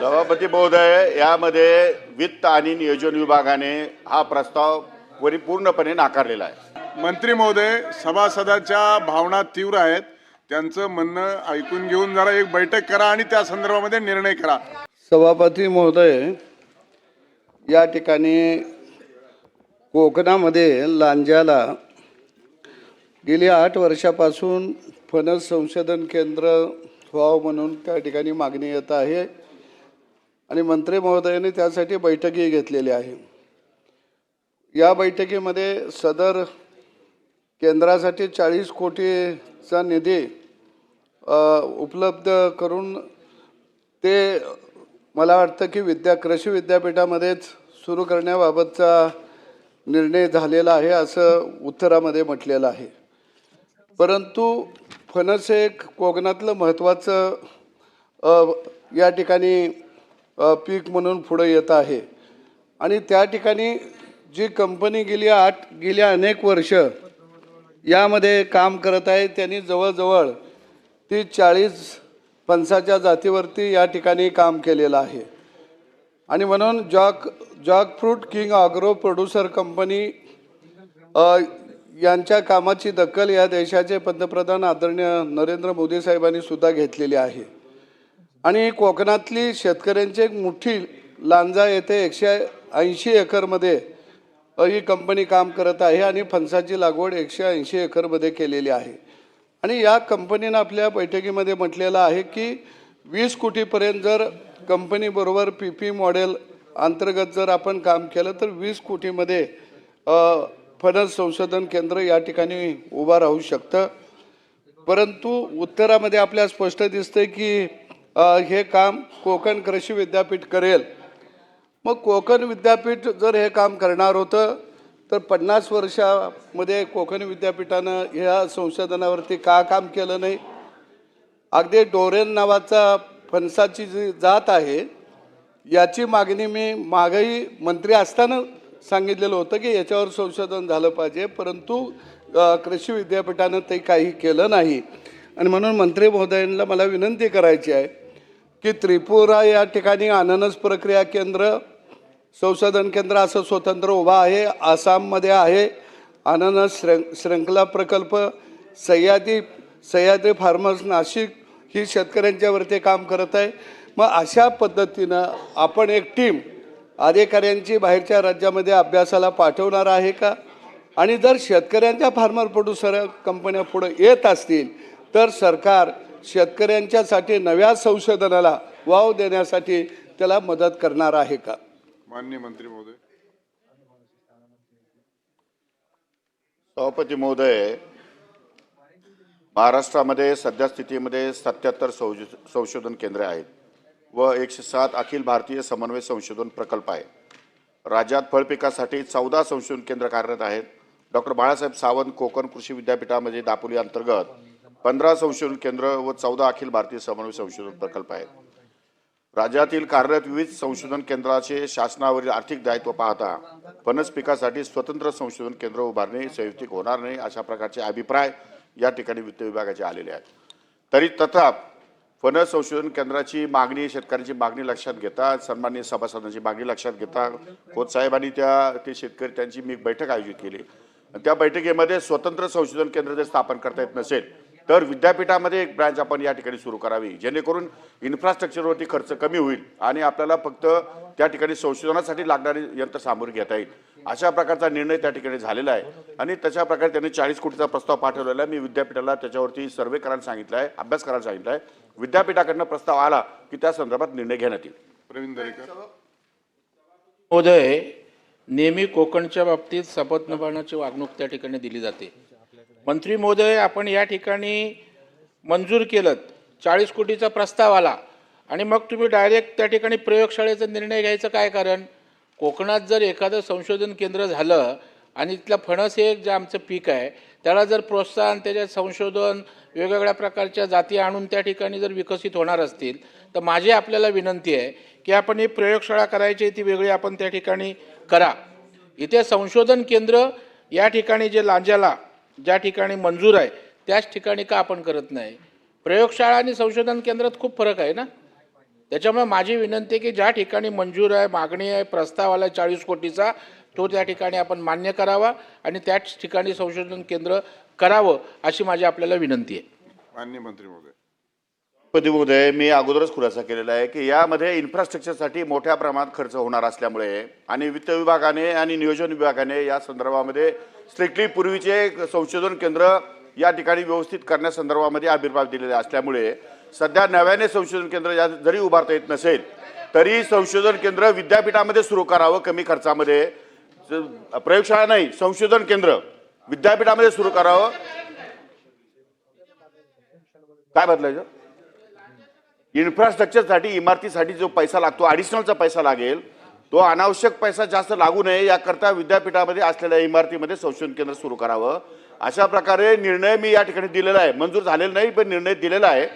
सभापती महोदय यामध्ये वित्त आणि नियोजन विभागाने हा प्रस्ताव परिपूर्णपणे नाकारलेला आहे. मंत्री महोदय सभासदाच्या भावना तीव्र आहेत. त्यांचं म्हणणं ऐकून घेऊन जरा एक बैठक करा आणि त्या संदर्भामध्ये निर्णय करा. सभापती महोदय या ठिकाणी कोकणामध्ये लांजाला गेली आठ वर्षापासून फणस संशोधन केंद्र व्हावं म्हणून त्या ठिकाणी मागणी येत आहे. आणि मंत्री महोदयाने त्यासाठी बैठकही घेतलेली आहे. या बैठकीमध्ये सदर केंद्रासाठी चाळीस कोटीचा निधी उपलब्ध करून ते मला वाटतं की विद्या कृषी विद्यापीठामध्येच सुरू करण्याबाबतचा निर्णय झालेला आहे असं उत्तरामध्ये म्हटलेलं आहे. परंतु फणस एक कोकणातलं महत्त्वाचं या ठिकाणी पीक म्हणून पुढं येत आहे. आणि त्या ठिकाणी जी कंपनी गेली आठ गेल्या अनेक वर्ष यामध्ये काम करत आहे त्यांनी जवळजवळ ती चाळीस फणसाच्या जातीवरती या ठिकाणी काम केलेलं आहे. आणि म्हणून जॉक Jacques fruit king agro producer company यांच्या कामाची दखल या देशाचे पंतप्रधान आदरणीय नरेंद्र मोदी साहेबांनी सुद्धा घेतलेली आहे. आणि कोकणातली शेतकऱ्यांची एक मोठी लांजा येथे एकशे ऐंशी एकरमध्ये ही कंपनी काम करत आहे आणि फणसाची लागवड एकशे ऐंशी एकरमध्ये केलेली आहे. आणि या कंपनीनं आपल्या बैठकीमध्ये म्हटलेलं आहे की वीस कोटीपर्यंत जर कंपनीबरोबर पी पी मॉडेल अंतर्गत जर आपण काम केलं तर वीस कोटीमध्ये फणस संशोधन केंद्र या ठिकाणी उभा राहू शकतं. परंतु उत्तरामध्ये आपल्याला स्पष्ट दिसतंय की हे काम कोकण कृषी विद्यापीठ करेल. मग कोकण विद्यापीठ जर हे काम करणार होतं तर पन्नास वर्षामध्ये कोकण विद्यापीठानं ह्या संशोधनावरती का काम केलं नाही? अगदी डोरेन नावाचा फणसाची जी जात आहे याची मागणी मी मागही मंत्री असताना सांगितलेलं होतं की याच्यावर संशोधन झालं पाहिजे परंतु कृषी विद्यापीठानं ते काही केलं नाही. आणि म्हणून मंत्री महोदयांना मला विनंती करायची आहे की त्रिपुरा या ठिकाणी अननस प्रक्रिया केंद्र संशोधन केंद्र असं स्वतंत्र उभा आहे आसाममध्ये आहे. अननस श्रृं श्रृंखला प्रकल्प सह्याद्री सह्याद्री फार्मर्स नाशिक ही शेतकऱ्यांच्यावरती काम करत आहे. मग अशा पद्धतीनं आपण एक टीम अधिकाऱ्यांची बाहेरच्या राज्यामध्ये अभ्यासाला पाठवणार आहे का? आणि जर शेतकऱ्यांच्या फार्मर प्रोड्युसर कंपन्या पुढं येत असतील तर सरकार शेतकऱ्यांच्यासाठी नव्या संशोधनाला वाव देण्यासाठी त्याला मदत करणार आहे का? मान्य मंत्री महोदय. सभापती महोदय महाराष्ट्रामध्ये सध्या स्थितीमध्ये सत्याहत्तर संशोधन केंद्रे आहेत व एकशे सात अखिल भारतीय समन्वय संशोधन प्रकल्प आहे. राज्यात फळपिकासाठी चौदा संशोधन केंद्र कार्यरत आहेत. डॉक्टर बाळासाहेब सावंत कोकण कृषी विद्यापीठामध्ये दापोली अंतर्गत पंधरा संशोधन केंद्र व चौदा अखिल भारतीय समन्वय संशोधन प्रकल्प आहेत. राज्यातील कार्यरत विविध संशोधन केंद्राचे शासनावरील आर्थिक दायित्व पाहता फणस पिकासाठी स्वतंत्र संशोधन केंद्र उभारणे संयुक्तिक होणार नाही अशा प्रकारचे अभिप्राय या ठिकाणी वित्त विभागाचे आलेले आहेत. तरी तथाप फणस संशोधन केंद्राची मागणी शेतकऱ्यांची मागणी लक्षात घेता सन्मान्य सभासदांची मागणी लक्षात घेता खोत साहेबांनी त्या ते शेतकरी त्यांची मी बैठक आयोजित केली. आणि त्या बैठकीमध्ये स्वतंत्र संशोधन केंद्र जर स्थापन करता येत नसेल तर विद्यापीठामध्ये एक ब्रँच आपण या ठिकाणी सुरू करावी जेणेकरून इन्फ्रास्ट्रक्चरवरती खर्च कमी होईल आणि आपल्याला फक्त त्या ठिकाणी संशोधनासाठी लागणारी यंत्रसामुग्री घेता येईल. अशा प्रकारचा निर्णय त्या ठिकाणी झालेला आहे. आणि तशा प्रकारे त्यांनी चाळीस कोटीचा प्रस्ताव पाठवलेला आहे. मी विद्यापीठाला त्याच्यावरती सर्वे करायला सांगितलं आहे अभ्यास करायला सांगितलं आहे. विद्यापीठाकडनं प्रस्ताव आला की त्या संदर्भात निर्णय घेण्यात येईल. प्रवीण दरेकर. महोदय नेहमी कोकणच्या बाबतीत शपथ नभावण्याची वागणूक त्या ठिकाणी दिली जाते. मंत्री महोदय आपण या ठिकाणी मंजूर केलं चाळीस कोटीचा प्रस्ताव आला. आणि मग तुम्ही डायरेक्ट त्या ठिकाणी प्रयोगशाळेचा निर्णय घ्यायचं काय कारण? कोकणात जर एखादं संशोधन केंद्र झालं आणि तिथलं फणस हे एक जे आमचं पीक आहे त्याला जर प्रोत्साहन त्याच्यात संशोधन वेगवेगळ्या प्रकारच्या जाती आणून त्या ठिकाणी जर विकसित होणार असतील तर माझी आपल्याला विनंती आहे की आपण ही प्रयोगशाळा करायची आहे ती वेगळी आपण त्या ठिकाणी करा. इथे संशोधन केंद्र या ठिकाणी जे लांजाला ज्या ठिकाणी मंजूर आहे त्याच ठिकाणी का आपण करत नाही? प्रयोगशाळा आणि संशोधन केंद्रात खूप फरक आहे ना? त्याच्यामुळे माझी विनंती आहे की ज्या ठिकाणी मंजूर आहे मागणी आहे प्रस्ताव आला चाळीस कोटीचा तो त्या ठिकाणी आपण मान्य करावा आणि त्याच ठिकाणी संशोधन केंद्र करावं अशी माझी आपल्याला विनंती आहे. मान्य मंत्री महोदय. पदी महोदय मी अगोदरच खुलासा केलेला आहे की यामध्ये इन्फ्रास्ट्रक्चरसाठी मोठ्या प्रमाणात खर्च होणार असल्यामुळे आणि वित्त विभागाने आणि नियोजन विभागाने या संदर्भामध्ये स्ट्रिक्टली पूर्वीचे संशोधन केंद्र या ठिकाणी व्यवस्थित करण्यासंदर्भामध्ये आविर्भाव दिलेले असल्यामुळे सध्या नव्याने संशोधन केंद्र या जरी उभारता येत नसेल तरी संशोधन केंद्र विद्यापीठामध्ये सुरू करावं कमी खर्चामध्ये. प्रयोगशाळा नाही संशोधन केंद्र विद्यापीठामध्ये सुरू करावं. काय बदलायचं? इन्फ्रास्ट्रक्चरसाठी इमारतीसाठी जो पैसा लागतो ॲडिशनलचा पैसा लागेल तो अनावश्यक पैसा जास्त लागू नये याकरता विद्यापीठामध्ये असलेल्या इमारतीमध्ये संशोधन केंद्र सुरू करावं. अशा प्रकारे निर्णय मी या ठिकाणी दिलेला आहे. मंजूर झालेला नाही पण निर्णय दिलेला आहे.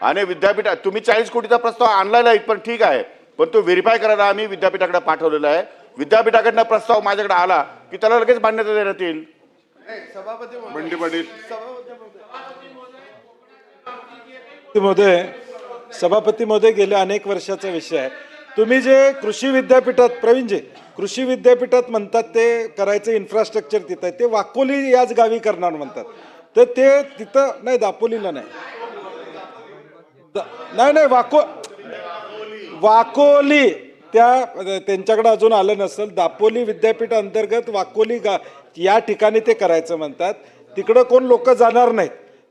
आणि विद्यापीठात तुम्ही चाळीस कोटीचा प्रस्ताव आणलेला आहे पण ठीक आहे पण तो व्हेरीफाय करायला आम्ही विद्यापीठाकडे पाठवलेला आहे. विद्यापीठाकडनं प्रस्ताव माझ्याकडे आला की त्याला लगेच मान्यता देण्यात येईल बंडी पाटील महोदय सभापती महोदय गेल्या अनेक वर्षाचा विषय आहे. तुम्ही जे कृषी विद्यापीठात प्रवीणजी कृषी विद्यापीठात म्हणतात ते करायचं इन्फ्रास्ट्रक्चर तिथं आहे. ते वाकोली याच गावी करणार म्हणतात. तर ते तिथं नाही दापोलीला नाही. नाही नाही वाको वाकोली त्या त्यांच्याकडे अजून आलं नसेल. दापोली विद्यापीठ अंतर्गत वाकोली गा या ठिकाणी ते करायचं म्हणतात. तिकडं कोण लोक जाणार नाहीत.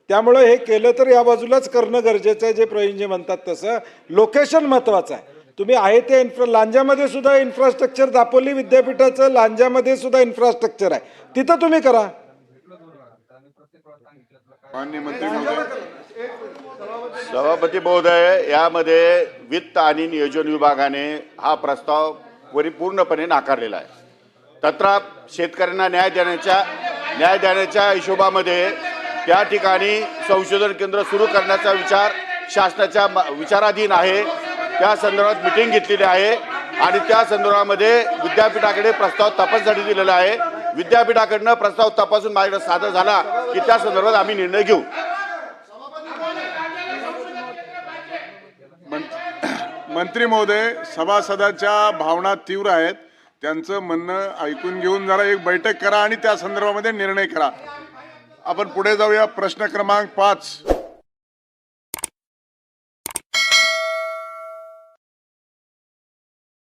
त्यामुळं हे केलं तर या बाजूलाच करणं गरजेचं आहे जे प्रवीणजी म्हणतात तसं. लोकेशन महत्त्वाचं आहे. तुम्ही आहे ते इन्फ्रा लांजामध्ये सुद्धा इन्फ्रास्ट्रक्चर दापोली विद्यापीठाचं लांजामध्ये सुद्धा इन्फ्रास्ट्रक्चर आहे. तिथं तुम्ही करा. मान्य मंत्री महोदय सभापती महोदय यामध्ये वित्त आणि नियोजन विभागाने हा प्रस्ताव परिपूर्णपणे नाकारलेला आहे. तत्रा शेतकऱ्यांना न्याय देण्याच्या न्याय देण्याच्या हिशोबामध्ये त्या ठिकाणी संशोधन केंद्र सुरू करण्याचा विचार शासनाच्या विचाराधीन आहे. त्या संदर्भात मिटिंग घेतलेली आहे आणि त्या संदर्भामध्ये विद्यापीठाकडे प्रस्ताव तपासण्यासाठी दिलेला आहे. विद्यापीठाकडनं प्रस्ताव तपासून माझ्याकडे सादर झाला की त्या संदर्भात आम्ही निर्णय घेऊ. मंत्री महोदय सभासदाच्या भावना तीव्र आहेत. त्यांचं म्हणणं ऐकून घेऊन जरा एक बैठक करा आणि त्या संदर्भामध्ये निर्णय करा. आपण पुढे जाऊया प्रश्न क्रमांक पाच.